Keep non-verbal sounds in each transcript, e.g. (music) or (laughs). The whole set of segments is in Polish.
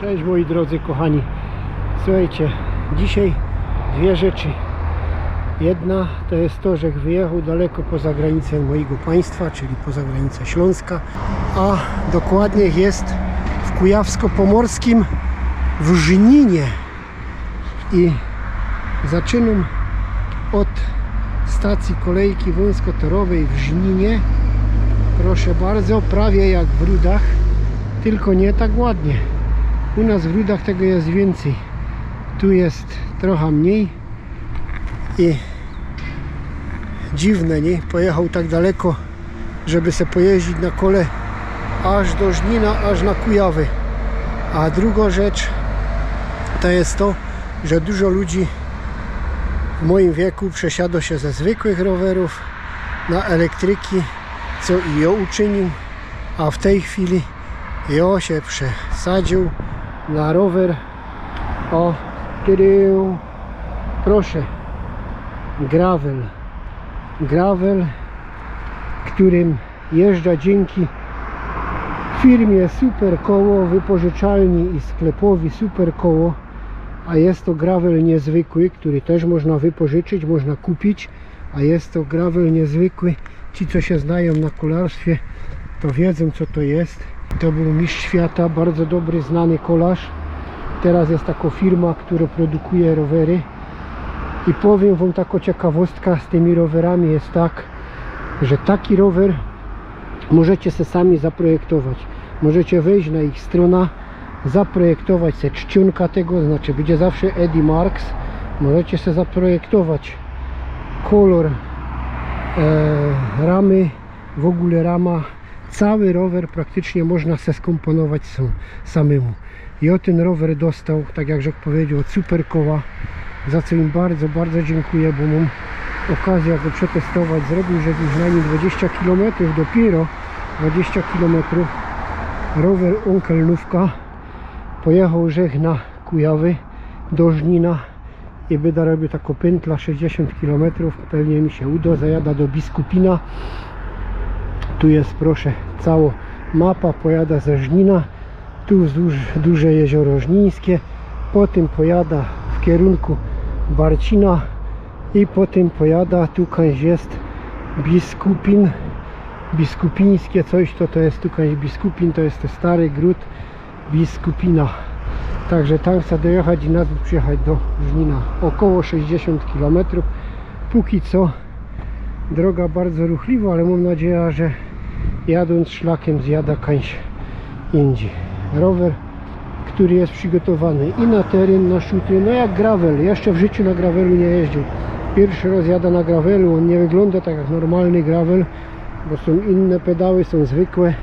Cześć moi drodzy kochani. Słuchajcie, dzisiaj dwie rzeczy. Jedna to jest to, że wyjechał daleko poza granicę mojego państwa, czyli poza granicę Śląska, a dokładnie jest w Kujawsko-Pomorskim w Żninie. I zaczynam od stacji kolejki wąskotorowej w Żninie. Proszę bardzo, prawie jak w Rudach, tylko nie tak ładnie. U nas w Rudach tego jest więcej. Tu jest trochę mniej i dziwne, nie? Pojechał tak daleko, żeby se pojeździć na kole aż do Żnina, aż na Kujawy. A druga rzecz to jest to, że dużo ludzi w moim wieku przesiadło się ze zwykłych rowerów na elektryki, co i ja uczynił, a w tej chwili ja się przesadził na rower. O tyrył. proszę. Gravel. Gravel którym jeżdża dzięki firmie Super Koło wypożyczalni i sklepowi Super Koło a jest to gravel niezwykły który też można wypożyczyć, można kupić. A jest to gravel niezwykły. Ci co się znają na kolarstwie to wiedzą co to jest to był mistrz świata, bardzo dobry, znany kolarz. Teraz jest taka firma, która produkuje rowery. I powiem Wam taką ciekawostka z tymi rowerami jest tak, że taki rower możecie se sami zaprojektować. Możecie wejść na ich stronę, zaprojektować se czcionka tego, znaczy będzie zawsze Eddie Marks. Możecie se zaprojektować kolor e, ramy, w ogóle rama cały rower praktycznie można se skomponować sam, samemu. I o ten rower dostał, tak jak Żek powiedział, od Superkoła, za co im bardzo, bardzo dziękuję, bo mam okazję go przetestować. Zrobił, że już na nim 20 km, dopiero 20 km. Rower Onkelnówka pojechał Żech na Kujawy do Żnina i będę robił taką pętla 60 km. Pewnie mi się uda, zajada do Biskupina tu jest proszę cała mapa pojada ze Żnina. Tu wzdłuż duże jezioro Żnińskie. Potem pojada w kierunku Barcina i potem pojada tu jest Biskupin Biskupińskie coś to to jest tu Biskupin to jest stary gród Biskupina. Także tam chcę dojechać i nazwy przyjechać do Żnina. Około 60 km póki co droga bardzo ruchliwa, ale mam nadzieję, że jadąc szlakiem zjada kańś indziej. Rower, który jest przygotowany i na teren, na szuty, no jak gravel. Jeszcze w życiu na gravelu nie jeździł. Pierwszy raz jada na gravelu, on nie wygląda tak jak normalny gravel, bo są inne pedały, są zwykłe.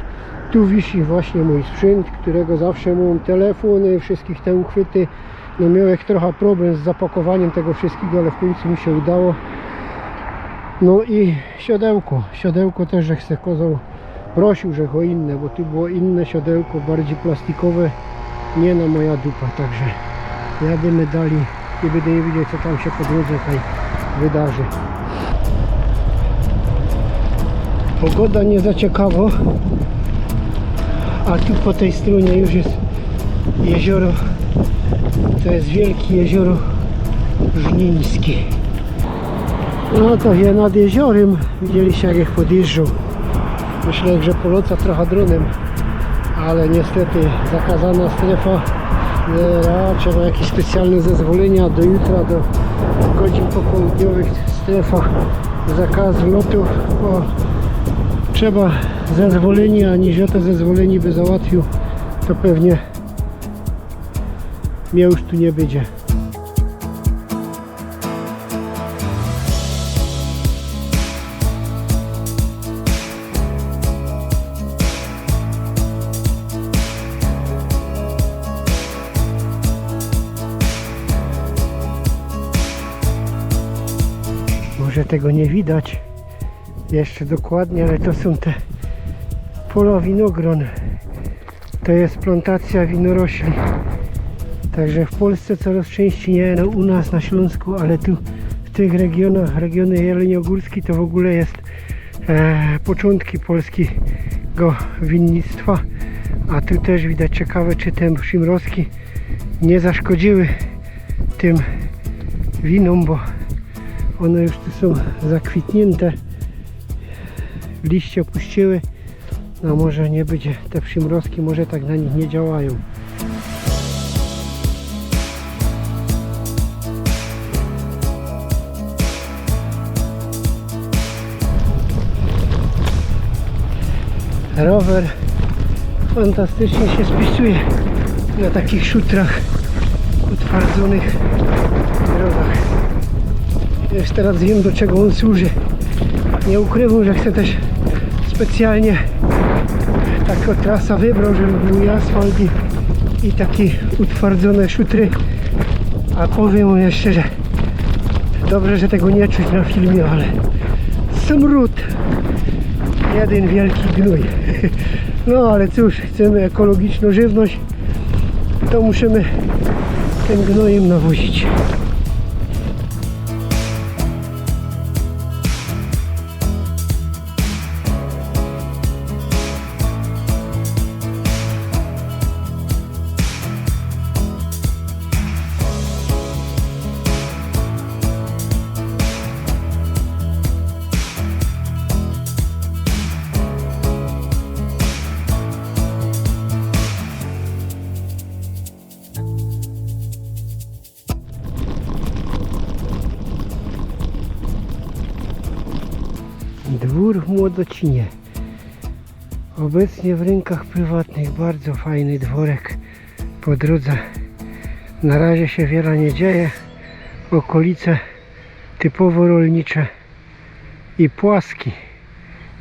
Tu wisi właśnie mój sprzęt, którego zawsze mam telefony, wszystkich te uchwyty. No miałem trochę problem z zapakowaniem tego wszystkiego, ale w końcu mi się udało. No i siodełko. Siodełko też, że chce kozał prosił, że go inne, bo tu było inne siodełko, bardziej plastikowe. Nie na moja dupa, także jadymy dali i będę nie widzieć co tam się po drodze wydarzy. Pogoda nie za ciekawo, a tu po tej stronie już jest jezioro, to jest wielkie jezioro Żnińskie. No to je nad jeziorem widzieliście jak ich podjeżdżał. Myślę, że poleca trochę dronem, ale niestety zakazana strefa. E, trzeba jakieś specjalne zezwolenia do jutra, do godzin popołudniowych strefach zakaz lotów, bo trzeba zezwolenie, a niż to zezwolenie by załatwił, to pewnie mnie już tu nie będzie. Może tego nie widać jeszcze dokładnie, ale to są te pola winogron. To jest plantacja winorośli. Także w Polsce coraz częściej, nie no, u nas na Śląsku, ale tu w tych regionach, regiony jeleniogórski to w ogóle jest e, początki polskiego winnictwa. A tu też widać ciekawe, czy te przymrozki nie zaszkodziły tym winom, bo one już tu są zakwitnięte. Liście opuściły. No może nie będzie, te przymrozki może tak na nich nie działają. rower fantastycznie się spisuje na takich szutrach utwardzonych drogach. Już teraz wiem do czego on służy. Nie ukrywam, że chcę też specjalnie taką trasa wybrał, żeby był asfalt i, i takie utwardzone szutry. A powiem mu jeszcze, że dobrze, że tego nie czuć na filmie, ale smród jeden wielki gnój. (laughs) No ale cóż, chcemy ekologiczną żywność, to musimy tym gnojem nawozić. Dwór w Młodocinie. Obecnie w rękach prywatnych bardzo fajny dworek po drodze. Na razie się wiele nie dzieje. Okolice typowo rolnicze i płaski.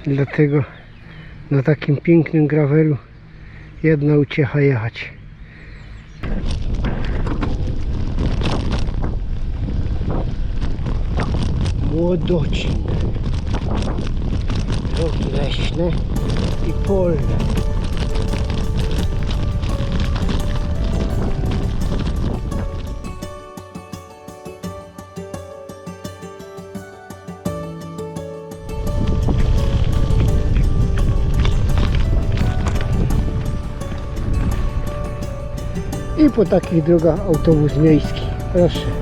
Dlatego na takim pięknym gravelu jedna uciecha jechać. Młodocin drogi leśne i polne. I po takich drogach autobus miejski. Proszę.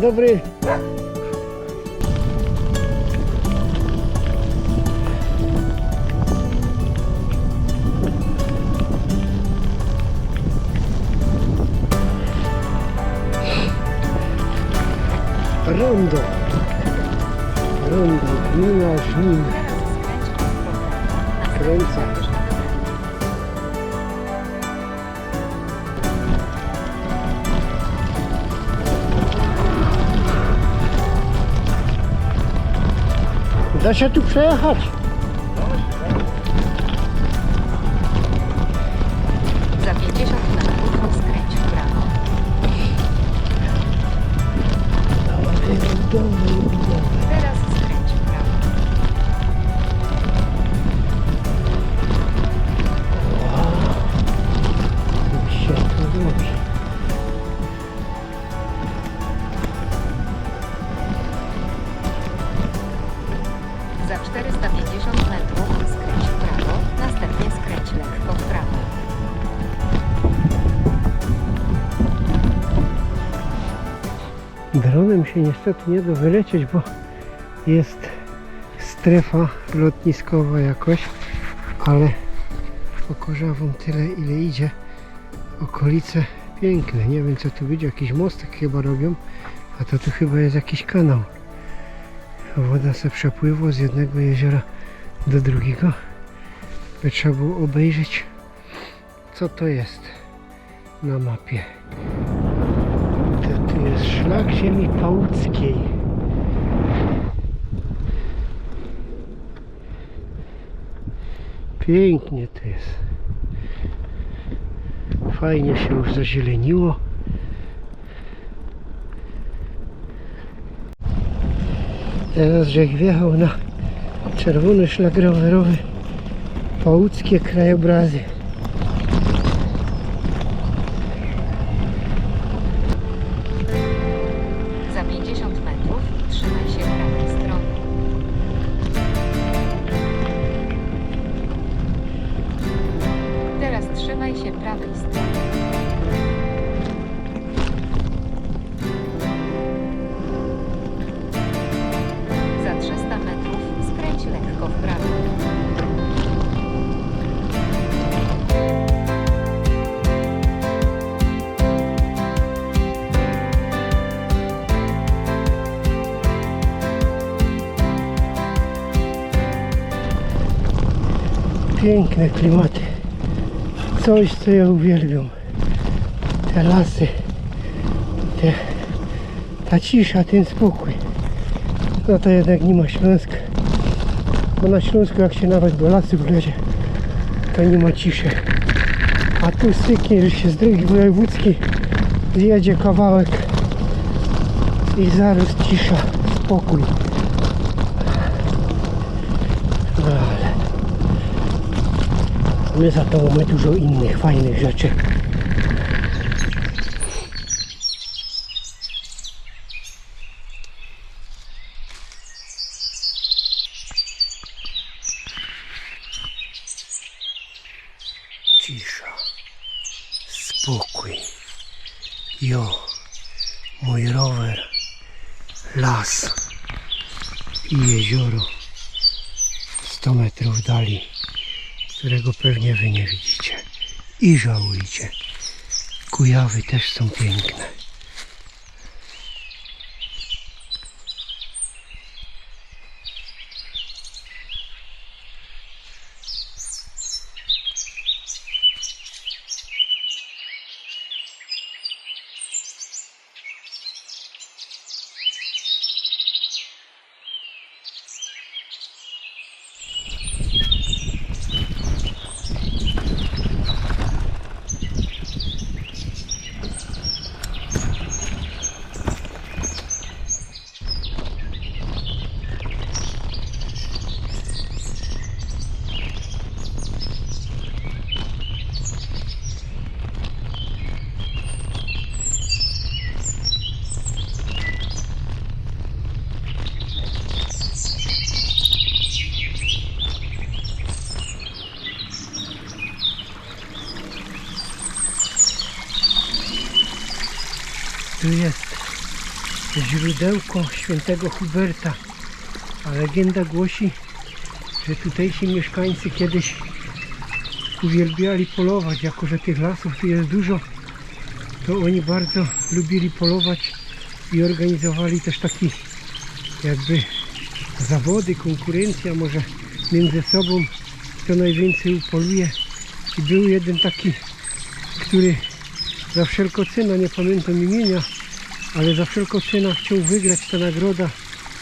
Dzień dobry. Rondo. Rondo. Gmina Żnin. Kręca. Da się tu przejechać. Się niestety nie da wylecieć, bo jest strefa lotniskowa jakoś, ale wam tyle ile idzie. Okolice piękne. Nie wiem co tu będzie, jakiś mostek chyba robią, a to tu chyba jest jakiś kanał. Woda se przepływa z jednego jeziora do drugiego. By trzeba było obejrzeć co to jest na mapie. Szlak ziemi pałuckiej. Pięknie to jest. Fajnie się już zazieleniło. Teraz żech wjechał na czerwony szlak rowerowy Pałuckie krajobrazy. się prawej strony. Za 300 metrów skręć lekko w prawo. Piękne klimaty. Coś, co ja uwielbiam. Te lasy, te, ta cisza, ten spokój. No to jednak nie ma Śląska. Bo na Śląsku jak się nawet do lasu wlezie, to nie ma ciszy. A tu styknie, że się z drogi wojewódzkiej zjedzie kawałek i zaraz cisza, spokój. No ale my za to mamy dużo innych fajnych rzeczy. Cisza, spokój. Jo, mój rower, las i jezioro 100 metrów dali, którego pewnie wy nie widzicie i żałujcie. Kujawy też są piękne. Tu jest źródełko świętego Huberta. A legenda głosi, że tutejsi mieszkańcy kiedyś uwielbiali polować, jako że tych lasów tu jest dużo, to oni bardzo lubili polować i organizowali też taki jakby zawody, konkurencja może między sobą, kto najwięcej upoluje. I był jeden taki, który za wszelką cenę, nie pamiętam imienia, ale za wszelką cenę chciał wygrać tę nagrodę,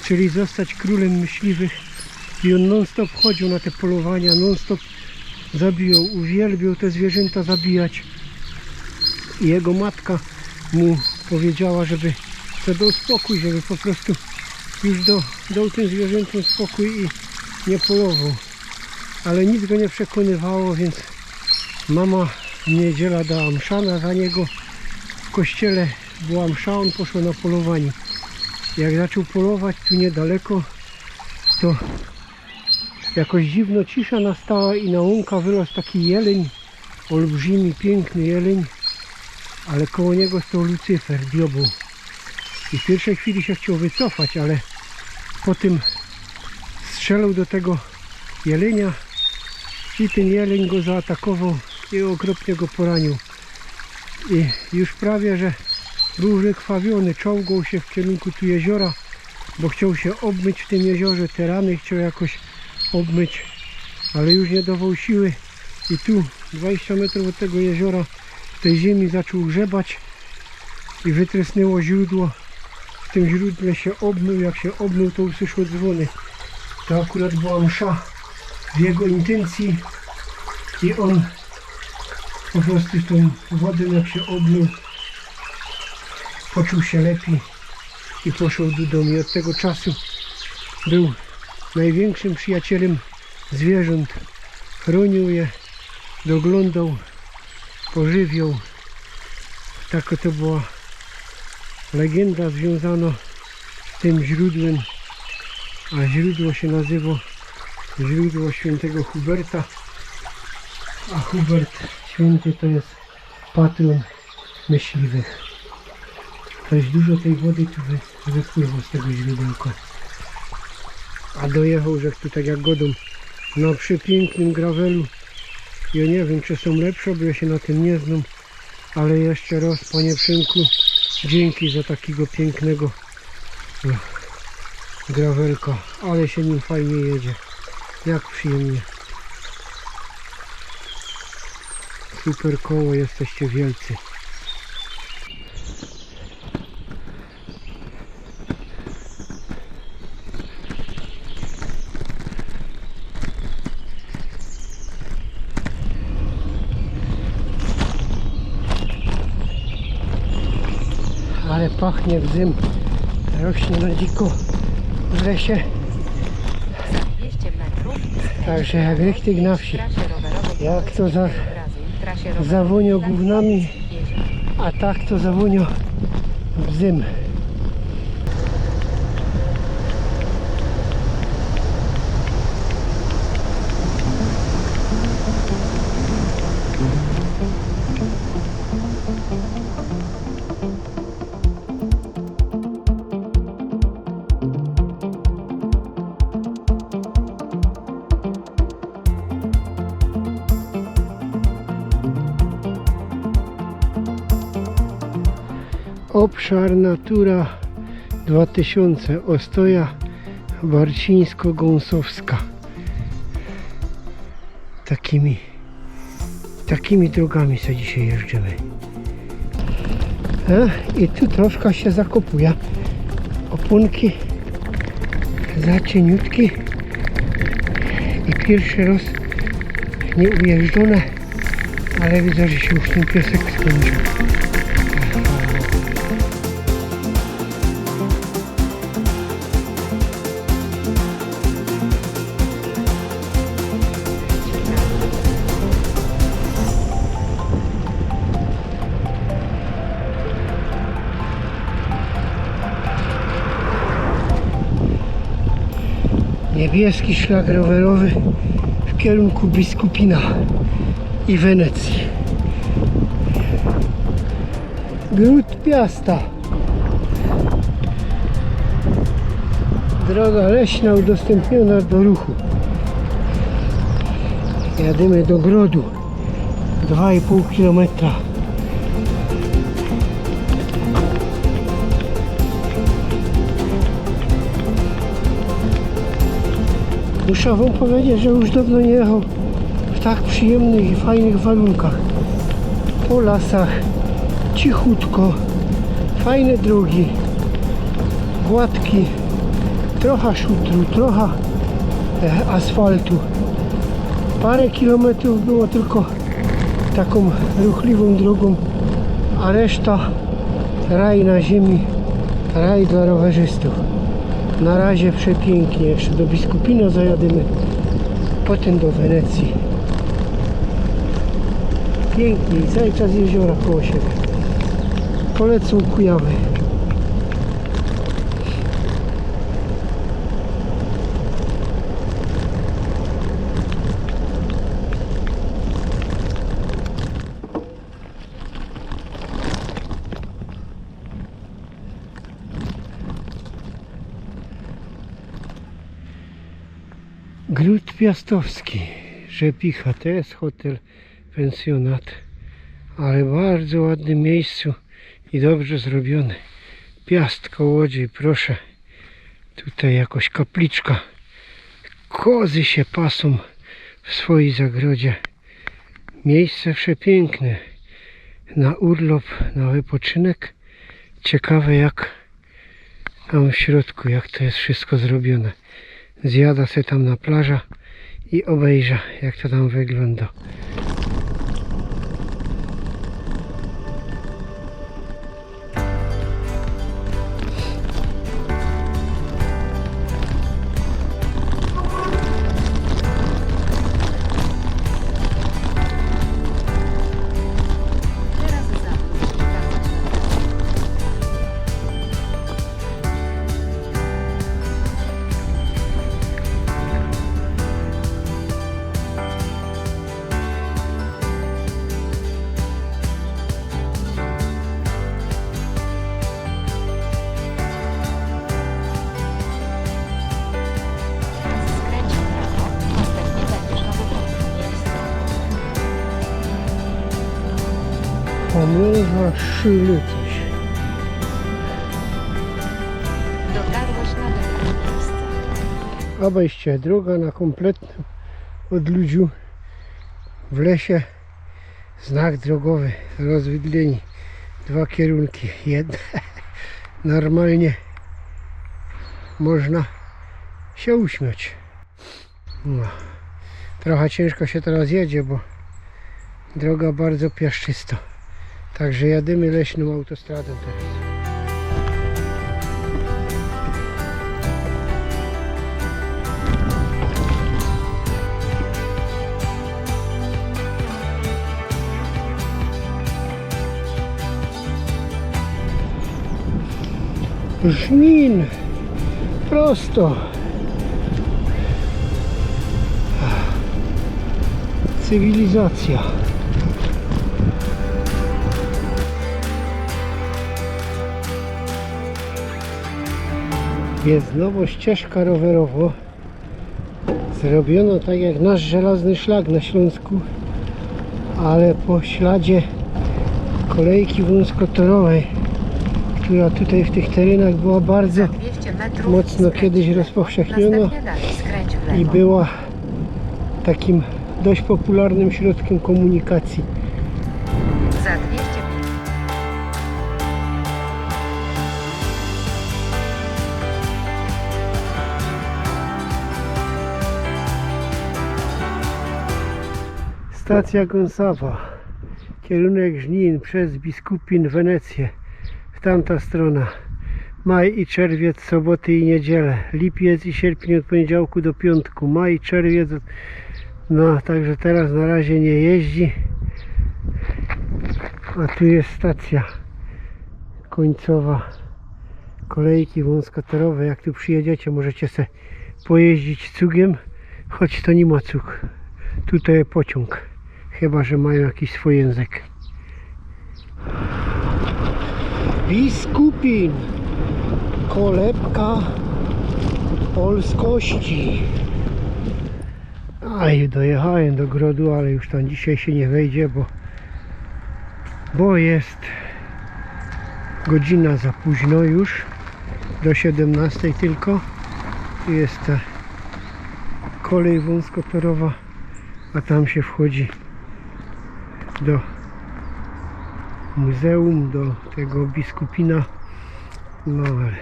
czyli zostać królem myśliwych i on non stop chodził na te polowania, non stop zabijał, uwielbiał te zwierzęta zabijać i jego matka mu powiedziała, żeby chce dał spokój, żeby po prostu już do, dał tym zwierzętom spokój i nie polował. Ale nic go nie przekonywało, więc mama niedziela dała mszana za niego. W kościele była msza, on poszedł na polowanie. Jak zaczął polować tu niedaleko, to jakoś dziwno cisza nastała i na łąka wylazł taki jeleń, olbrzymi, piękny jeleń, ale koło niego stał Lucyfer, diabeł. I w pierwszej chwili się chciał wycofać, ale potem strzelał do tego jelenia i ten jeleń go zaatakował i okropnie go poranił. I już prawie, że był wykrwawiony, czołgał się w kierunku tu jeziora, bo chciał się obmyć w tym jeziorze, te rany chciał jakoś obmyć, ale już nie dawał siły i tu 20 metrów od tego jeziora w tej ziemi zaczął grzebać i wytrysnęło źródło. W tym źródle się obmył, jak się obmył to usłyszał dzwony. To akurat była msza w jego intencji i on po prostu tą wodę jak się obmył poczuł się lepiej i poszedł do domu i od tego czasu był największym przyjacielem zwierząt. Chronił je doglądał pożywiał. Taka to była legenda związana z tym źródłem a źródło się nazywa źródło świętego Huberta. A Hubert święty to jest patron myśliwych. Jest dużo tej wody tu wy, wypływa z tego źródełka. A dojechał, że tu tak jak godą na przepięknym gravelu. Ja nie wiem, czy są lepsze, bo ja się na tym nie znam. Ale jeszcze raz, panie Przymku, dzięki za takiego pięknego no, gravelka. Ale się nim fajnie jedzie. Jak przyjemnie. super koło, jesteście wielcy. Pachnie bzym. Rośnie na dziko w lesie. Za 200 metrów skręć Także w jak na W wsi. Jak to za- Brazylii, gównami. A tak to zawonio bzym. Obszar Natura 2000 Ostoja Barcińsko-Gąsowska takimi takimi drogami sobie dzisiaj jeżdżamy e? i tu troszkę się zakopuje oponki za cieniutkie i pierwszy raz nie ujeżdżone ale widzę, że się już ten piesek skończył niebieski szlak rowerowy w kierunku Biskupina i Wenecji. Gród Piasta. Droga leśna udostępniona do ruchu. Jadymy do Grodu. 2,5 kilometra. Muszę wam powiedzieć, że już dawno nie jechał w tak przyjemnych i fajnych warunkach. Po lasach, cichutko, fajne drogi, gładki, trochę szutru, trochę e, asfaltu. Parę kilometrów było tylko taką ruchliwą drogą, a reszta raj na ziemi, raj dla rowerzystów. Na razie przepięknie, jeszcze do Biskupina zajadymy, potem do Wenecji. Pięknie i cały czas jeziora koło siebie. Polecą Kujawy. Gród Piastowski, Rzepicha, to jest hotel, pensjonat, ale bardzo ładnym miejscu i dobrze zrobiony. Piast koło Łodzi, proszę, tutaj jakoś kapliczka. Kozy się pasą w swojej zagrodzie. Miejsce przepiękne, na urlop, na wypoczynek. Ciekawe jak tam w środku, jak to jest wszystko zrobione zjada se tam na plaża i obejrza jak to tam wygląda. Pomierza szyly coś. Dotarłeś na miejsce. Obejście droga na kompletnym odludziu w lesie Znak drogowy, rozwydleni. Dwa kierunki. Jedne. (laughs) Normalnie można się uśmiać. No. Trochę ciężko się teraz jedzie, bo droga bardzo piaszczysta. Także jadymy leśną autostradą teraz. Żnin. Prosto. Cywilizacja. Jest znowu ścieżka rowerowo. Zrobiono tak jak nasz żelazny szlak na Śląsku, ale po śladzie kolejki wąskotorowej, która tutaj w tych terenach była bardzo 200 metrów mocno kiedyś rozpowszechniona i była takim dość popularnym środkiem komunikacji. Stacja Gonsawa, kierunek Żnin przez Biskupin, Wenecję, w tamta strona. Maj i czerwiec, soboty i niedzielę, lipiec i sierpień od poniedziałku do piątku, maj i czerwiec, no także teraz na razie nie jeździ, a tu jest stacja końcowa. Kolejki wąskotorowe, jak tu przyjedziecie możecie se pojeździć cugiem, choć to nie ma cug, tutaj pociąg, chyba że mają jakiś swój język. Biskupin, kolebka polskości. A i dojechałem do grodu, ale już tam dzisiaj się nie wejdzie, bo, bo jest godzina za późno już, do 17 tylko. Jest ta kolej wąskotorowa, a tam się wchodzi do muzeum, do tego biskupina. No ale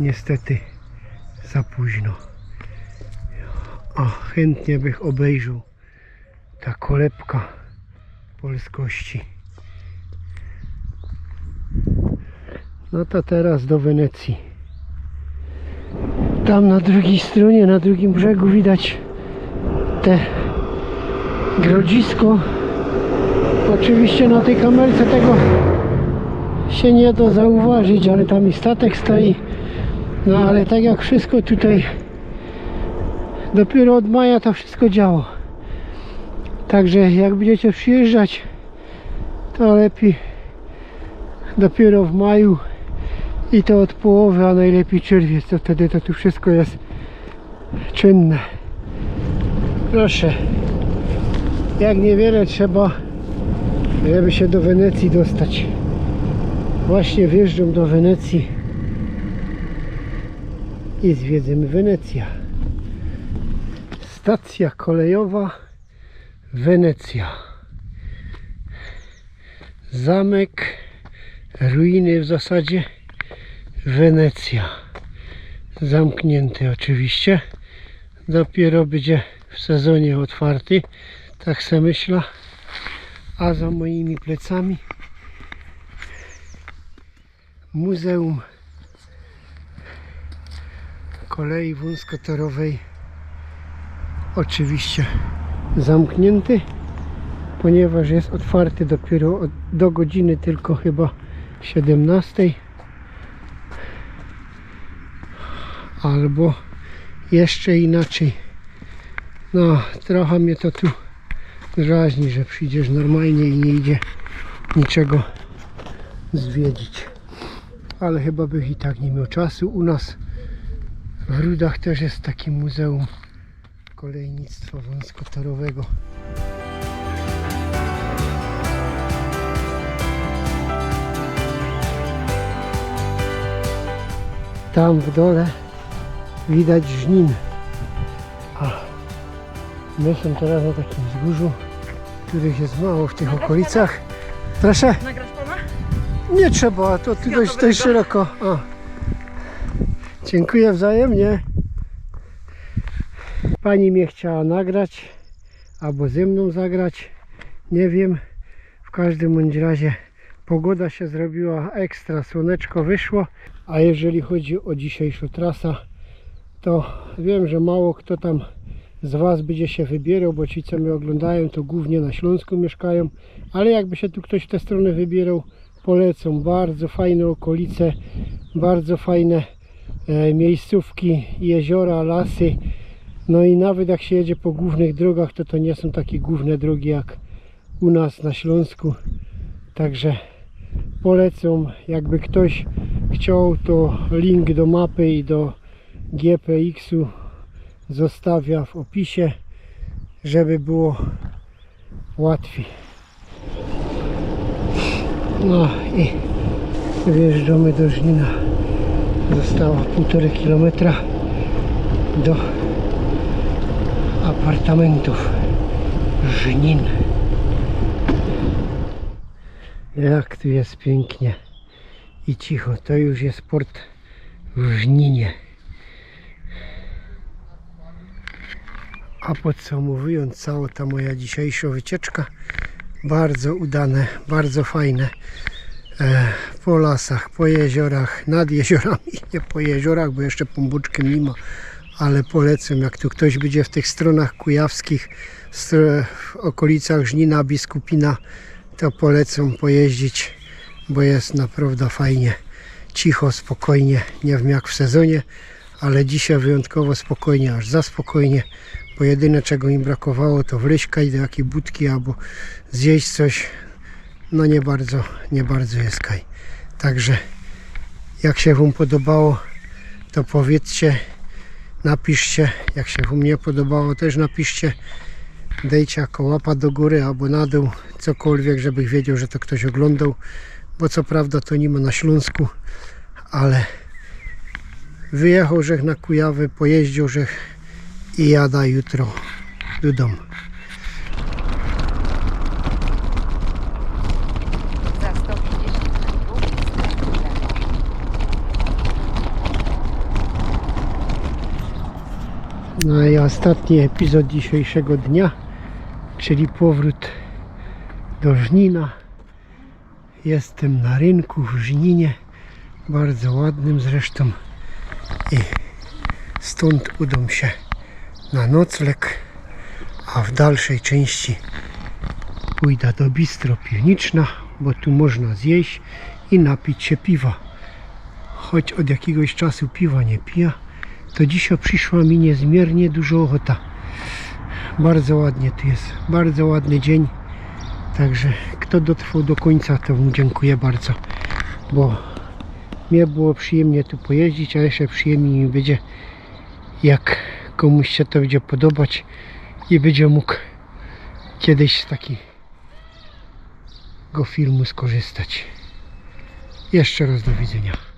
niestety za późno. A chętnie bych obejrzał ta kolebka polskości. No to teraz do Wenecji. Tam na drugiej stronie, na drugim brzegu widać te grodzisko. Oczywiście na tej kamerce tego się nie da zauważyć, ale tam i statek stoi. No ale tak jak wszystko tutaj dopiero od maja to wszystko działo. Także jak będziecie przyjeżdżać, to lepiej dopiero w maju i to od połowy, a najlepiej czerwiec, to wtedy to tu wszystko jest czynne. Proszę, jak niewiele trzeba, żeby się do Wenecji dostać. Właśnie wjeżdżam do Wenecji i zwiedzimy Wenecja. Stacja kolejowa Wenecja. Zamek, ruiny w zasadzie Wenecja. Zamknięty oczywiście. Dopiero będzie w sezonie otwarty. Tak se myślę. A za moimi plecami Muzeum Kolei Wąskotorowej. Oczywiście zamknięty, ponieważ jest otwarty dopiero do godziny tylko chyba 17 albo jeszcze inaczej. No, trochę mnie to tu drażni, że przyjdziesz normalnie i nie idzie niczego zwiedzić. Ale chyba bych i tak nie miał czasu. U nas w Rudach też jest takie muzeum kolejnictwa wąskotorowego. Tam w dole widać żnin. My są teraz na takim wzgórzu których jest mało w tych okolicach. Proszę, Nagrasz pana? nie trzeba, to Ja dość, dość szeroko. O. Dziękuję wzajemnie. Pani mnie chciała nagrać, albo ze mną zagrać, nie wiem. W każdym bądź razie pogoda się zrobiła ekstra, słoneczko wyszło. A jeżeli chodzi o dzisiejszą trasę, to wiem, że mało kto tam z Was będzie się wybierał, bo ci co mnie oglądają to głównie na Śląsku mieszkają, ale jakby się tu ktoś w tę stronę wybierał, polecam. Bardzo fajne okolice, bardzo fajne e, miejscówki, jeziora, lasy. No i nawet jak się jedzie po głównych drogach, to to nie są takie główne drogi jak u nas na Śląsku. Także polecam, jakby ktoś chciał, to link do mapy i do GPX-u zostawia w opisie, żeby było łatwiej. No i wjeżdżamy do Żnina. Zostało półtorej kilometra do apartamentów Żnin. Jak tu jest pięknie i cicho. To już jest port w Żninie. A podsumowując całą ta moja dzisiejsza wycieczka, bardzo udane, bardzo fajne. E, po lasach, po jeziorach, nad jeziorami, (laughs) nie po jeziorach, bo jeszcze pombuczkiem nie ma, ale polecam, jak tu ktoś będzie w tych stronach kujawskich, w okolicach Żnina, Biskupina, to polecam pojeździć, bo jest naprawdę fajnie, cicho, spokojnie, nie wiem jak w sezonie, ale dzisiaj wyjątkowo spokojnie, aż za spokojnie, bo jedyne czego im brakowało to wryśkać do jakiej budki albo zjeść coś, no nie bardzo, nie bardzo jest kaj. Także jak się Wam podobało, to powiedzcie, napiszcie, jak się Wam nie podobało, też napiszcie, dejcie jako łapa do góry albo na dół, cokolwiek, żebym wiedział, że to ktoś oglądał, bo co prawda to nie ma na Śląsku, ale wyjechał żech na Kujawy, pojeździł żech i jada jutro do domu. Za 150 metrów skręć w lewo. No i ostatni epizod dzisiejszego dnia, czyli powrót do Żnina. Jestem na rynku w Żninie, bardzo ładnym zresztą i stąd udą się na nocleg, a w dalszej części pójdę do bistro piwniczna, bo tu można zjeść i napić się piwa. Choć od jakiegoś czasu piwa nie piję, to dzisiaj przyszła mi niezmiernie dużo ochota. Bardzo ładnie tu jest, bardzo ładny dzień. Także kto dotrwał do końca, to mu dziękuję bardzo, bo mnie było przyjemnie tu pojeździć, a jeszcze przyjemniej mi będzie, jak komuś się to będzie podobać i będzie mógł kiedyś z takiego filmu skorzystać. Jeszcze raz do widzenia.